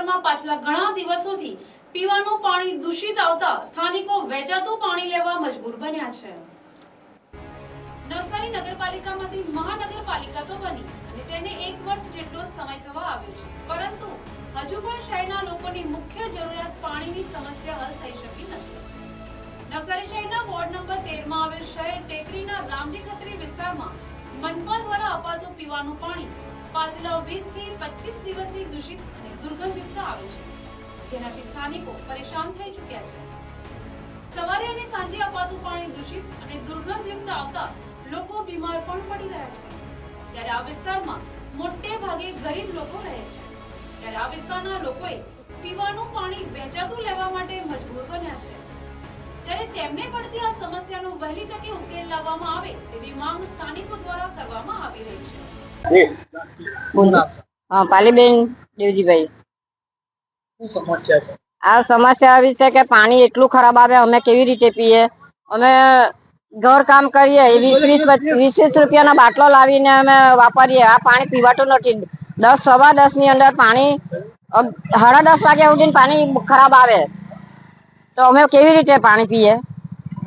વિસ્તારમાં પાછલા ઘણા દિવસોથી પીવાનું પાણી દૂષિત આવતા સ્થાનિકો વેચાતું પાણી લેવા મજબૂર બન્યા છે. નવસારી નગરપાલિકામાંથી મહાનગરપાલિકા તો બની અને તેને એક વર્ષ જેટલો સમય થવા આવ્યો છે. પરંતુ હજુ પણ શહેરના લોકોની મુખ્ય જરૂરિયાત પાણીની સમસ્યા હલ થઈ શકી નથી. નવસારી શહેરના વોર્ડ નંબર તેરમાં આવેલ શહેર ટેકરીના રામજી ખત્રી વિસ્તારમાં મનપા દ્વારા અપાતું પીવાનું પાણી પાછલા 20 થી 25 દિવસથી દૂષિત અને દુર્ગંધયુક્ત આવે આ વિસ્તારમાં લોકો પીવાનું પાણી વેચાતું લેવા માટે મજબૂર બન્યા છે. ત્યારે તેમને પડતી આ સમસ્યાનો વહેલી તકે ઉકેલ લાવવામાં આવે તેવી માંગ સ્થાનિકો દ્વારા કરવામાં આવી રહી છે. હા, પાલીબેન દેવજીભાઈ. આ સમસ્યા આવી છે કે પાણી એટલું ખરાબ આવે, અમે કેવી રીતે પીએ? અમે ઘર કામ કરીએ વીસ વીસ વીસ વીસ રૂપિયાના બાટલો લાવીને અમે વાપરીએ. આ પાણી પીવાતું નથી. દસ, સવા દસની અંદર પાણી સાડા દસ વાગ્યા સુધી પાણી ખરાબ આવે. તો અમે કેવી રીતે પાણી પીએ?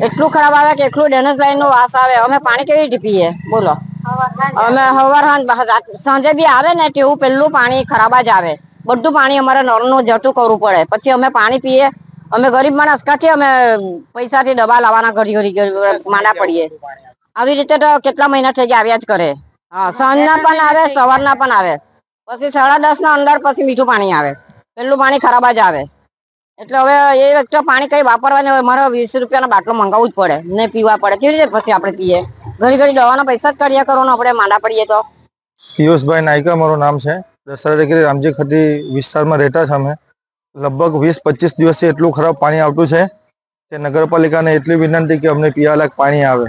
એટલું ખરાબ આવે કે એટલું ડેનેજ લાઈન નો વાસ આવે. અમે પાણી કેવી રીતે પીએ? બોલો. અમે હવાર સાંજે બી આવે ને તેવું પેલું પાણી ખરાબ જ આવે. બધું પાણી અમારે નળનું જતું કરવું પડે. પછી અમે પાણી પીએ. અમે ગરીબ માણસ કાઠી અમે પૈસાથી દવા લાવવાના ઘડી માંડા પડીએ. આવી રીતે તો કેટલા મહિના થઈ ગયા આવ્યા જ કરે હા, સાંજના પણ આવે, સવારના પણ આવે. પછી સાડા દસ ના અંદર પછી મીઠું પાણી આવે. પેલું પાણી ખરાબ જ આવે. એટલે હવે એ વખતે પાણી કઈ વાપરવા નહીં હોય મારે વીસ રૂપિયાનો બાટલો મંગાવવું જ પડે. ને પીવા પડે. કેવી રીતે પછી આપણે પીએ? ઘડી ઘડી દવાના પૈસા જ કાઢ્યા કરો આપણે માંડા પડીએ તો. પિયુષભાઈ નાયકા મારું નામ છે. દશરા ટેકરી રામજી ખતી વિસ્તારમાં રહેતા છે અમે. લગભગ વીસ પચીસ દિવસથી એટલું ખરાબ પાણી આવતું છે કે નગરપાલિકાને એટલી વિનંતી કે અમને પીવાલાક પાણી આવે.